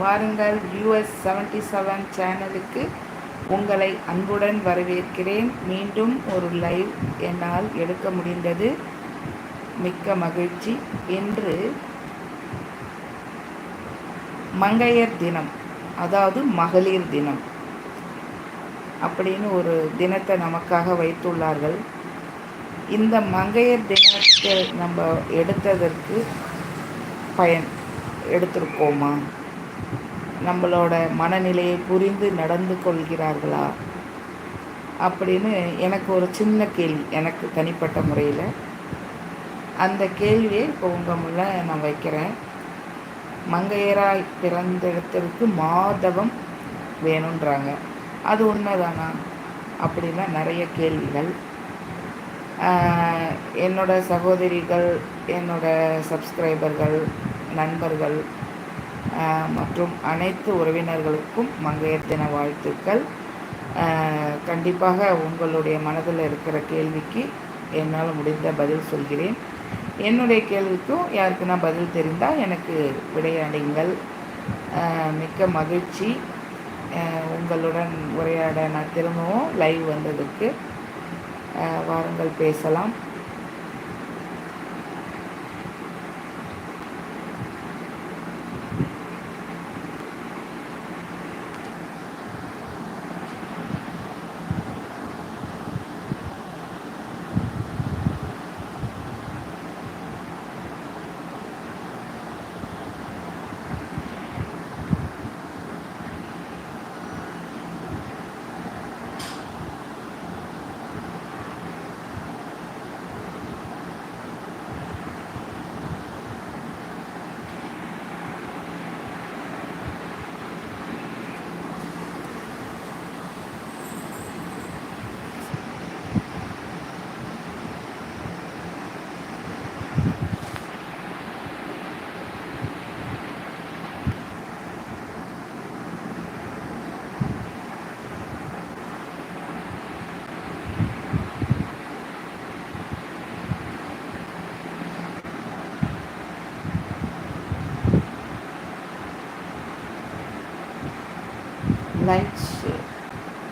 வாருங்கள் US seventy seven சேனலுக்கு உங்களை அன்புடன் வரவேற்கிறேன். மீண்டும் ஒரு லைவ் என்னால் எடுக்க முடிந்தது. மிக்க மகிழ்ச்சி. இன்று மங்கையர் தினம் அதாவது மகளிர் தினம் அப்படின்னு ஒரு தினத்தை நமக்காக வைத்துள்ளார்கள். இந்த மங்கையர் தினத்தை நம்ம எடுத்ததற்கு பயன் எடுத்திருக்கோமா நம்மளோட மனநிலையை புரிந்து நடந்து கொள்கிறார்களா? அப்படின்னு எனக்கு ஒரு சின்ன கேள்வி எனக்கு தனிப்பட்ட முறையில். அந்த கேள்வியை இப்போ உங்கள் முள்ள நான் வைக்கிறேன். மங்கையராய் பிறந்த இடத்திற்கு மாதவம் வேணுன்றாங்க அது உண்மைதானா? அப்படின்னா நிறைய கேள்விகள். என்னோட சகோதரிகள் என்னோட சப்ஸ்கிரைபர்கள் நண்பர்கள் மற்றும் அனைத்து உறவினர்களுக்கும் மங்கையர் தின வாழ்த்துக்கள். கண்டிப்பாக உங்களுடைய மனதில் இருக்கிற கேள்விக்கு என்னால் முடிந்த பதில் சொல்கிறேன். என்னுடைய கேள்விக்கும் யாருக்குன்னா பதில் தெரிந்தால் எனக்கு விடையாடுங்கள். மிக்க மகிழ்ச்சி. உங்களுடன் உரையாட நான் திரும்பவும் லைவ் வந்ததுக்கு வாருங்கள் பேசலாம். லன்ச்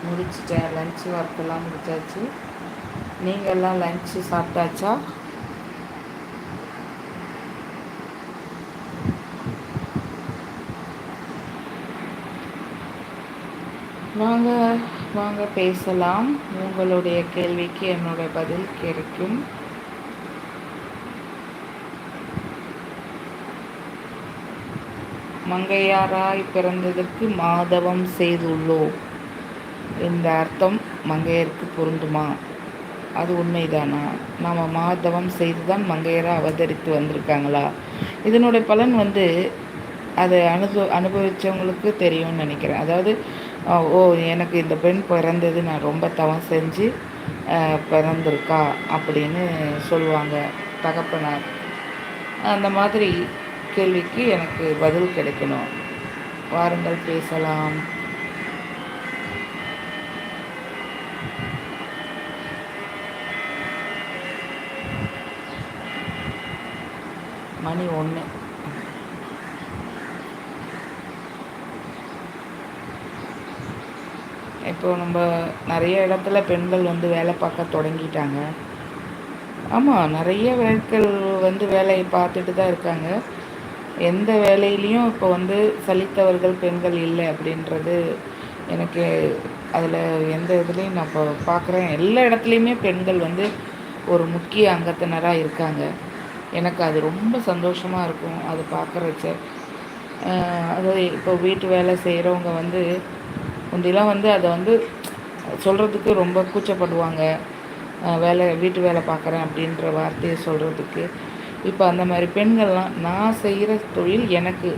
முடிச்சிட்டேன். லன்ச் ஒர்க்கெல்லாம் முடிச்சாச்சு. நீங்கள்லாம் லன்ச்சு சாப்பிட்டாச்சா? வாங்க வாங்க பேசலாம். உங்களுடைய கேள்விக்கு என்னோட பதில் கிடைக்கும். மங்கையாராய் பிறந்ததற்கு மாதவம் செய்துள்ளோம் இந்த அர்த்தம் மங்கையருக்கு பொருந்துமா? அது உண்மைதானா? நாம் மாதவம் செய்து தான் மங்கையராக அவதரித்து வந்திருக்காங்களா? இதனுடைய பலன் வந்து அதை அனுபவ அனுபவித்தவங்களுக்கு தெரியும்னு நினைக்கிறேன். அதாவது ஓ எனக்கு இந்த பெண் பிறந்தது நான் ரொம்ப தவம் செஞ்சு பிறந்திருக்கா? அப்படின்னு சொல்லுவாங்க தகப்பனார். அந்த மாதிரி கேள்விக்கு எனக்கு பதில் கிடைக்கணும். வாருங்கள் பேசலாம். மணி ஒன்று இப்போ நம்ம நிறைய இடத்துல பெண்கள் வந்து வேலை பார்க்க தொடங்கிட்டாங்க. ஆமாம் நிறைய வேட்கள் வந்து வேலையை பார்த்துட்டு தான் இருக்காங்க. எந்த வேலையிலையும் இப்போ வந்து சலித்தவர்கள் பெண்கள் இல்லை அப்படின்றது எனக்கு அதில் எந்த இதுலேயும் நான் இப்போ பார்க்குறேன் எல்லா இடத்துலையுமே பெண்கள் வந்து ஒரு முக்கிய அங்கத்தினராக இருக்காங்க. எனக்கு அது ரொம்ப சந்தோஷமாக இருக்கும் அது பார்க்குறச்ச அதாவது இப்போ வீட்டு வேலை செய்கிறவங்க வந்து முந்திலாம் வந்து அதை வந்து சொல்கிறதுக்கு ரொம்ப கூச்சப்படுவாங்க. வேலை வீட்டு வேலை பார்க்குறேன் அப்படின்ற வார்த்தையை சொல்கிறதுக்கு இப்போ அந்த மாதிரி பெண்கள்லாம் நான் செய்கிற தொழில் எனக்கு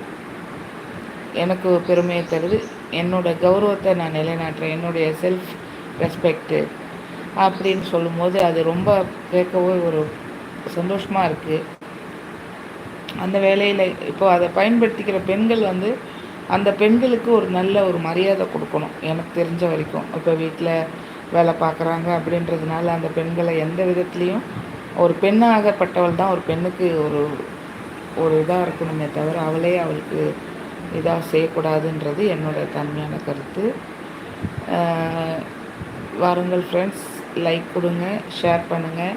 எனக்கு பெருமையை தருது. என்னோடய கௌரவத்தை நான் நிலைநாட்டுறேன். என்னுடைய செல்ஃப் ரெஸ்பெக்டு அப்படின்னு சொல்லும்போது அது ரொம்ப கேட்கவே ஒரு சந்தோஷமாக இருக்குது அந்த வேலையில் இப்போ அதை பயன்படுத்திக்கிற பெண்கள் வந்து அந்த பெண்களுக்கு ஒரு நல்ல ஒரு மரியாதை கொடுக்கணும். எனக்கு தெரிஞ்ச வரைக்கும். இப்போ வீட்டில் வேலை பார்க்குறாங்க அப்படின்றதுனால அந்த பெண்களை எந்த விதத்துலேயும் ஒரு பெண்ணாகப்பட்டவள் தான் ஒரு பெண்ணுக்கு ஒரு ஒரு இதாக இருக்கணுமே தவிர அவளே அவளுக்கு இதாக செய்யக்கூடாதுன்றது என்னோடய தன்மையான கருத்து. வாருங்கள் ஃப்ரெண்ட்ஸ் லைக் கொடுங்க ஷேர் பண்ணுங்கள்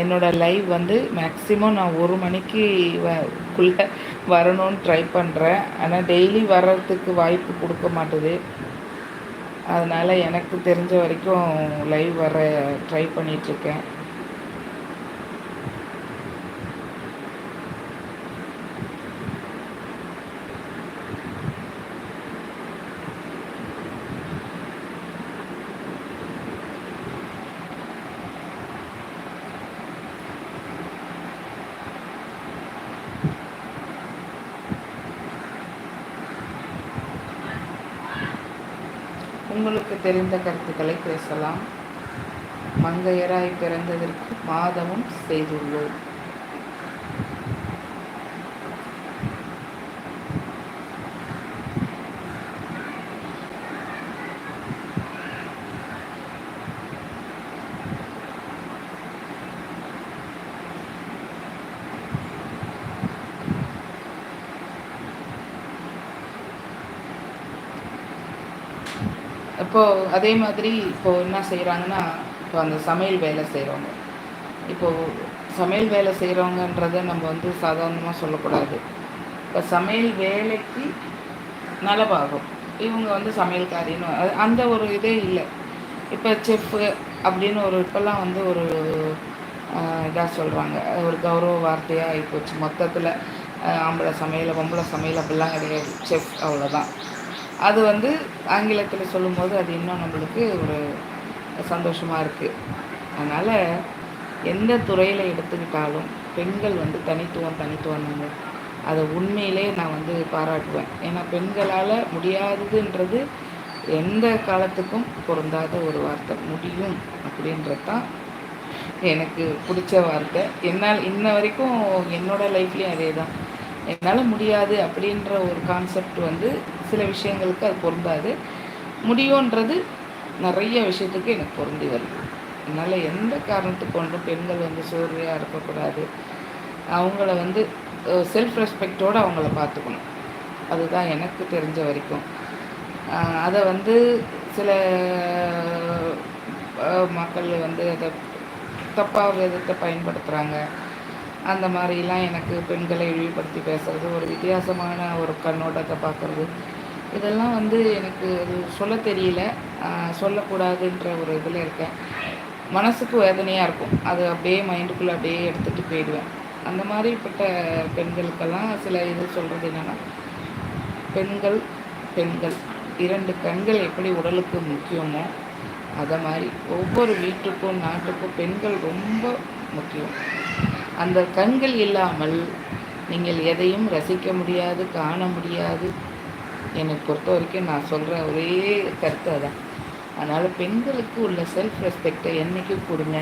என்னோடய லைவ் வந்து மேக்ஸிமம் நான் ஒரு மணிக்கு வ வரணும்னு ட்ரை பண்ணுறேன் ஆனால் டெய்லி வர்றதுக்கு வாய்ப்பு கொடுக்க மாட்டுது. அதனால் எனக்கு தெரிஞ்ச வரைக்கும் லைவ் வர ட்ரை பண்ணிகிட்ருக்கேன் உங்களுக்கு தெரிந்த கருத்துக்களை பேசலாம். மங்கையராய் பிறந்ததற்கு மாதமும் செய்துள்ளோம். இப்போது அதே மாதிரி இப்போது என்ன செய்கிறாங்கன்னா இப்போ அந்த சமையல் வேலை செய்கிறவங்க இப்போது சமையல் வேலை செய்கிறவங்கன்றத நம்ம வந்து சாதாரணமாக சொல்லக்கூடாது. இப்போ சமையல் வேலைக்கு நலவாகும். இவங்க வந்து சமையல்காரின்னு அந்த ஒரு இதே இல்லை. இப்போ செஃப்பு அப்படின்னு ஒரு இப்போல்லாம் வந்து ஒரு இதாக சொல்கிறாங்க ஒரு கௌரவ வார்த்தையாக ஆகிப்போச்சு மொத்தத்தில் ஆம்பளை சமையல் பொம்பளை சமையல் அப்படிலாம் கிடையாது. செஃப் அவ்வளோதான் அது வந்து ஆங்கிலத்தில் சொல்லும்போது அது இன்னும் நம்மளுக்கு ஒரு சந்தோஷமாக இருக்குது அதனால் எந்த துறையில் எடுத்துக்கிட்டாலும் பெண்கள் வந்து தனித்துவம் தனித்துவம் அதை உண்மையிலே நான் வந்து பாராட்டுவேன். ஏன்னா பெண்களால் முடியாததுன்றது எந்த காலத்துக்கும் பொருந்தாத ஒரு வார்த்தை. முடியும் அப்படின்றது தான் எனக்கு பிடிச்ச வார்த்தை. என்னால் இன்ன வரைக்கும் என்னோடய லைஃப்லேயும் அதே தான் என்னால் முடியாது அப்படின்ற ஒரு கான்செப்ட் வந்து சில விஷயங்களுக்கு அது பொருந்தாது. முடியுன்றது நிறைய விஷயத்துக்கு எனக்கு பொருந்தி வருது. அதனால் எந்த காரணத்துக்கு கொண்டும் பெண்கள் வந்து சோர்வையாக இருக்கக்கூடாது. அவங்கள வந்து செல்ஃப் ரெஸ்பெக்டோடு அவங்கள பார்த்துக்கணும். அதுதான் எனக்கு தெரிஞ்ச வரைக்கும். அதை வந்து சில மக்கள் வந்து அதை தப்பாக விதத்தை பயன்படுத்துகிறாங்க அந்த மாதிரிலாம் எனக்கு பெண்களை இழிவுபடுத்தி பேசுகிறது ஒரு வித்தியாசமான ஒரு கண்ணோட்டத்தை பார்க்குறது. இதெல்லாம் வந்து எனக்கு சொல்ல தெரியல. சொல்லக்கூடாதுன்ற ஒரு இதில் இருக்கேன். மனசுக்கு வேதனையாக இருக்கும். அது அப்படியே மைண்டுக்குள்ளே அப்படியே எடுத்துகிட்டு போயிடுவேன். அந்த மாதிரிப்பட்ட பெண்களுக்கெல்லாம் சில இது சொல்கிறது என்னென்னா பெண்கள் பெண்கள். இரண்டு கண்கள் எப்படி உடலுக்கு முக்கியமோ அதை மாதிரி ஒவ்வொரு வீட்டுக்கும் நாட்டுக்கும் பெண்கள் ரொம்ப முக்கியம். அந்த கண்கள் இல்லாமல் நீங்கள் எதையும் ரசிக்க முடியாது காண முடியாது. என்னை பொறுத்த வரைக்கும் நான் சொல்கிற ஒரே கருத்து அதான். அதனால் பெண்களுக்கு உள்ள செல்ஃப் ரெஸ்பெக்டை என்றைக்கும் கொடுங்க.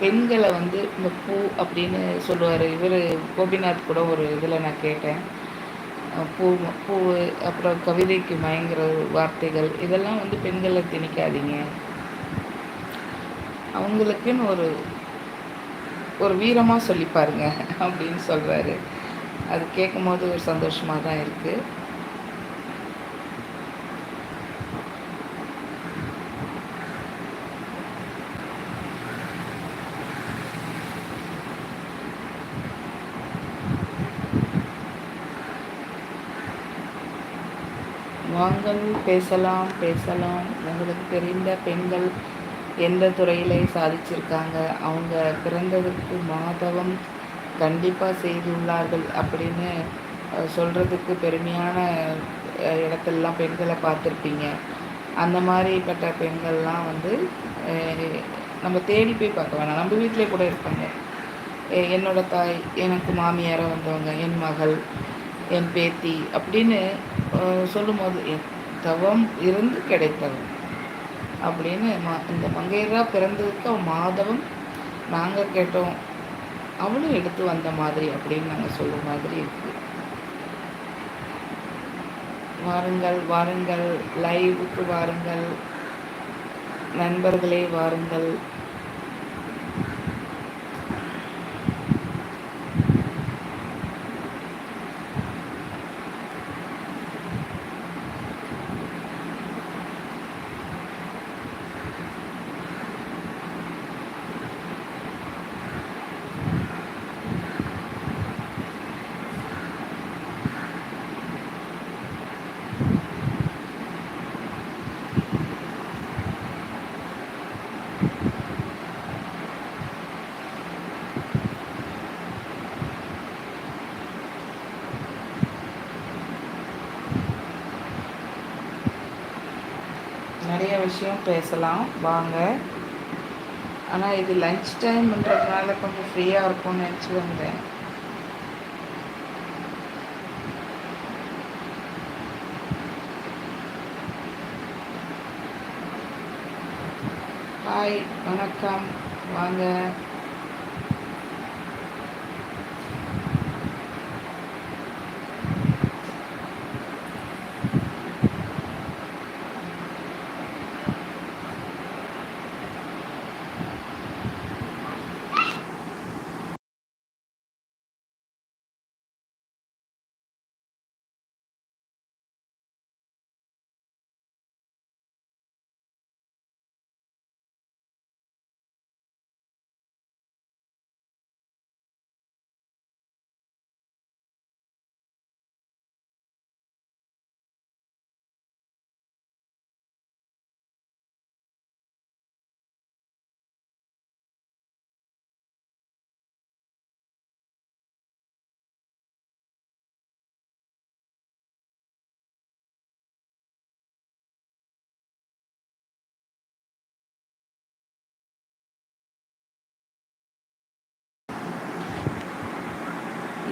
பெண்களை வந்து இந்த பூ அப்படின்னு சொல்லுவார். இவர் கோபிநாத் கூட ஒரு இதில் நான் கேட்டேன். பூ பூ அப்புறம் கவிதைக்கு மயங்குற வார்த்தைகள் இதெல்லாம் வந்து பெண்களை திணிக்காதீங்க. அவங்களுக்குன்னு ஒரு ஒரு வீரமாக சொல்லி பாருங்க அப்படின்னு சொல்கிறாரு அது கேட்கும் போது ஒரு சந்தோஷமாக தான் இருக்குது பெண்கள் பேசலாம் பேசலாம். உங்களுக்கு தெரிந்த பெண்கள் எந்த துறையில் சாதிச்சிருக்காங்க? அவங்க பிறந்ததுக்கு மாதவம் கண்டிப்பாக செய்துள்ளார்கள் அப்படின்னு சொல்கிறதுக்கு பெருமையான இடத்துலலாம் பெண்களை பார்த்துருப்பீங்க. அந்த மாதிரிப்பட்ட பெண்கள்லாம் வந்து நம்ம தேடி போய் பார்க்க வேணாம். நம்ம வீட்டிலே கூட இருப்பாங்க. என்னோடய தாய் எனக்கு மாமியாராக வந்தவங்க என் மகள் என் பேத்தி அப்படின்னு சொல்லும்போது தவம் இருந்து கிடைத்தவன் அப்படின்னு மா இந்த மங்கையராக பிறந்ததுக்கு அவன் மாதவம் நாங்கள் கேட்டோம். அவளும் எடுத்து வந்த மாதிரி அப்படின்னு நாங்கள் சொல்ல மாதிரி இருக்குது வாருங்கள் வாருங்கள் லைவுக்கு வாருங்கள். நண்பர்களே வாருங்கள் நிறைய விஷயம் பேசலாம். வாங்க. ஆனால் இது லன்ச் டைம்ன்றதுனால கொஞ்சம் ஃப்ரீயாக இருக்கும்னு நினச்சி வந்தேன். ஹாய் வணக்கம். வாங்க.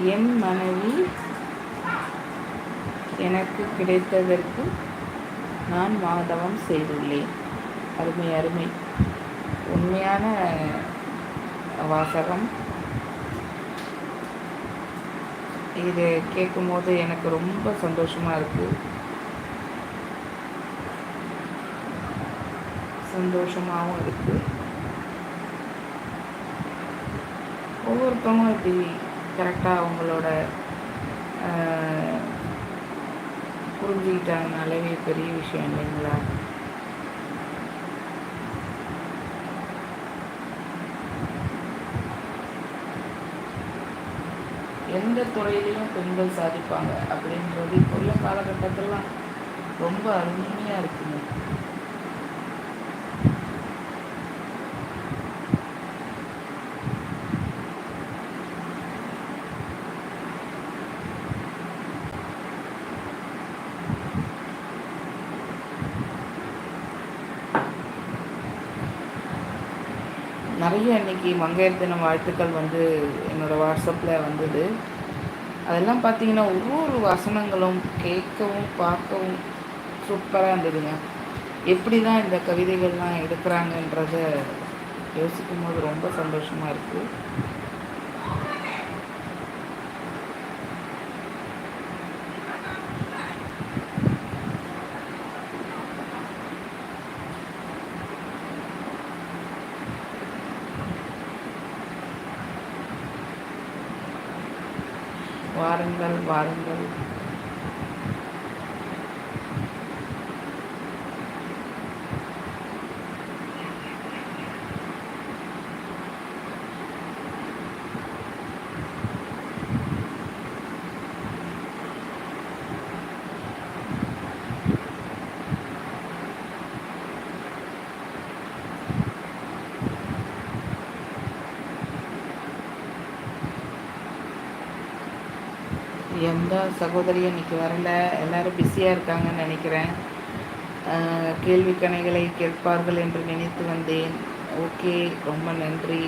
என் மனைவி எனக்கு கிடைத்ததற்கு நான் மாதவம் செய்துள்ளேன். அருமை அருமை. உண்மையான வாசகம். இது கேட்கும்போது எனக்கு ரொம்ப சந்தோஷமாக இருக்குது சந்தோஷமாகவும் இருக்குது ஒவ்வொருத்தவங்களும் இப்படி கரெக்டாக அவங்களோட புரிஞ்சுக்கிட்டாங்கனாலே பெரிய விஷயம் இல்லைங்களா? எந்த துறையிலையும் பெண்கள் சாதிப்பாங்க அப்படின்றது இப்போ உள்ள காலகட்டத்திலாம் ரொம்ப அருமையாக இருக்குங்க. நிறைய இன்றைக்கி மங்கையர் தின வாழ்த்துக்கள் வந்து என்னோடய வாட்ஸ்அப்பில் வந்தது. அதெல்லாம் பார்த்தீங்கன்னா ஒவ்வொரு வசனங்களும் கேட்கவும் பார்க்கவும் சூப்பராக இருந்ததுங்க. எப்படி தான் இந்த கவிதைகள்லாம் எடுக்கிறாங்கன்றத யோசிக்கும் போது ரொம்ப சந்தோஷமாக இருக்குது வாருங்கள் வாருங்கள் எந்த சகோதரியும் இன்றைக்கி வரல. எல்லோரும் பிஸியாக இருக்காங்கன்னு நினைக்கிறேன். கேள்வி கணைகளை கேட்பார்கள் என்று நினைத்து வந்தேன். ஓகே ரொம்ப நன்றி.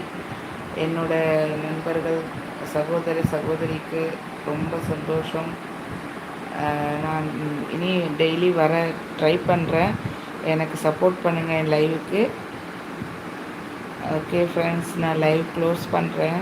என்னோட நண்பர்கள் சகோதர சகோதரிக்கு ரொம்ப சந்தோஷம். நான் இனி டெய்லி வர ட்ரை பண்ணுறேன் எனக்கு சப்போர்ட் பண்ணுங்கள் என் லைவுக்கு ஓகே ஃப்ரெண்ட்ஸ் நான் லைவ் க்ளோஸ் பண்ணுறேன்